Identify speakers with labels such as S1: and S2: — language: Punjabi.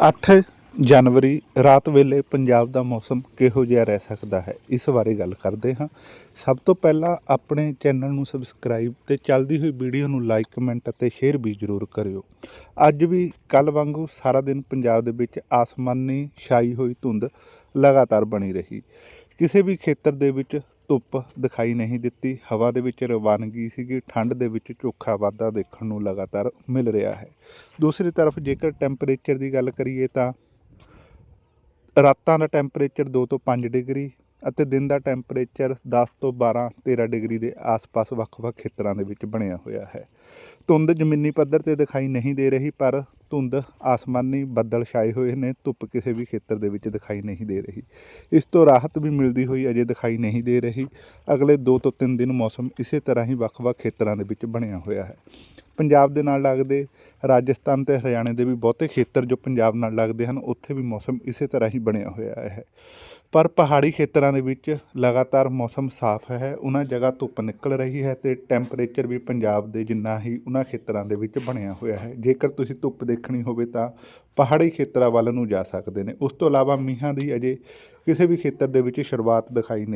S1: 8 ਜਨਵਰੀ ਰਾਤ ਵੇਲੇ ਪੰਜਾਬ ਦਾ ਮੌਸਮ ਕਿਹੋ ਜਿਹਾ ਰਹਿ ਸਕਦਾ ਹੈ? ਇਸ ਬਾਰੇ ਗੱਲ ਕਰਦੇ ਹਾਂ। ਸਭ ਤੋਂ ਪਹਿਲਾਂ ਆਪਣੇ ਚੈਨਲ ਨੂੰ ਸਬਸਕ੍ਰਾਈਬ ਤੇ ਚੱਲਦੀ ਹੋਈ ਵੀਡੀਓ ਨੂੰ ਲਾਈਕ, ਕਮੈਂਟ ਅਤੇ ਸ਼ੇਅਰ ਵੀ ਜ਼ਰੂਰ ਕਰਿਓ। ਅੱਜ ਵੀ ਕੱਲ ਵਾਂਗੂ ਸਾਰਾ ਦਿਨ ਪੰਜਾਬ ਦੇ ਵਿੱਚ ਆਸਮਾਨੀ ਛਾਈ ਹੋਈ ਧੁੰਦ ਲਗਾਤਾਰ ਬਣੀ ਰਹੀ। ਕਿਸੇ ਵੀ ਖੇਤਰ ਦੇ ਵਿੱਚ ਧੁੱਪ ਦਿਖਾਈ ਨਹੀਂ ਦਿੱਤੀ। ਹਵਾ ਦੇ ਵਿੱਚ ਰਵਾਨਗੀ ਸੀਗੀ। ਠੰਡ ਦੇ ਵਿੱਚ ਝੋਖਾ ਵਾਧਾ ਦੇਖਣ ਨੂੰ ਲਗਾਤਾਰ ਮਿਲ ਰਿਹਾ ਹੈ। ਦੂਸਰੀ ਤਰਫ ਜੇਕਰ ਟੈਂਪਰੇਚਰ ਦੀ ਗੱਲ ਕਰੀਏ ਤਾਂ ਰਾਤਾਂ ਦਾ ਟੈਂਪਰੇਚਰ 2 ਤੋਂ 5 ਡਿਗਰੀ ਅਤੇ ਦਿਨ ਦਾ ਟੈਂਪਰੇਚਰ 10 ਤੋਂ 12 13 ਡਿਗਰੀ ਦੇ ਆਸ-ਪਾਸ ਵੱਖ-ਵੱਖ ਖੇਤਰਾਂ ਦੇ ਵਿੱਚ ਬਣਿਆ ਹੋਇਆ ਹੈ। ਧੁੰਦ ਜ਼ਮੀਨੀ ਪੱਧਰ ਤੇ ਦਿਖਾਈ ਨਹੀਂ ਦੇ ਰਹੀ, ਪਰ ਧੁੰਦ, ਆਸਮਾਨੀ ਬੱਦਲ ਛਾਏ ਹੋਏ ਨੇ, ਧੁੱਪ ਕਿਸੇ ਵੀ ਖੇਤਰ ਦੇ ਵਿੱਚ ਦਿਖਾਈ ਨਹੀਂ ਦੇ ਰਹੀ। ਇਸ ਤੋਂ ਰਾਹਤ ਵੀ ਮਿਲਦੀ ਹੋਈ ਅਜੇ ਦਿਖਾਈ ਨਹੀਂ ਦੇ ਰਹੀ। ਅਗਲੇ 2 ਤੋਂ 3 ਦਿਨ ਮੌਸਮ ਇਸੇ ਤਰ੍ਹਾਂ ਹੀ ਵੱਖ-ਵੱਖ ਖੇਤਰਾਂ ਦੇ ਵਿੱਚ ਬਣਿਆ ਹੋਇਆ ਹੈ। ਪੰਜਾਬ ਦੇ ਨਾਲ ਲੱਗਦੇ, ਰਾਜਸਥਾਨ ਤੇ ਹਰਿਆਣੇ ਦੇ ਵੀ ਬਹੁਤੇ ਖੇਤਰ ਜੋ ਪੰਜਾਬ ਨਾਲ ਲੱਗਦੇ ਹਨ, ਉੱਥੇ ਵੀ ਮੌਸਮ ਇਸੇ ਤਰ੍ਹਾਂ ਹੀ ਬਣਿਆ ਹੋਇਆ ਹੈ। ਪਰ ਪਹਾੜੀ ਖੇਤਰਾਂ ਦੇ ਵਿੱਚ ਲਗਾਤਾਰ ਮੌਸਮ ਸਾਫ਼ ਹੈ, ਉਹਨਾਂ ਜਗ੍ਹਾ ਧੁੱਪ ਨਿਕਲ ਰਹੀ ਹੈ ਤੇ ਟੈਂਪਰੇਚਰ ਵੀ ਪੰਜਾਬ ਦੇ ਜਿੰਨਾ ਹੀ ਉਹਨਾਂ ਖੇਤਰਾਂ ਦੇ ਵਿੱਚ ਬਣਿਆ ਹੋਇਆ ਹੈ। ਜੇਕਰ ਤੁਸੀਂ ਧੁੱਪ ਦੇਖਣੀ ਹੋਵੇ ਤਾਂ ਪਹਾੜੀ ਖੇਤਰਾਂ ਵੱਲ ਨੂੰ ਜਾ ਸਕਦੇ ਨੇ। ਉਸ ਤੋਂ ਇਲਾਵਾ ਮੀਂਹਾਂ ਦੀ ਅਜੇ ਕਿਸੇ ਵੀ ਖੇਤਰ ਦੇ ਵਿੱਚ ਸ਼ੁਰੂਆਤ ਦਿਖਾਈ ਨਹੀਂ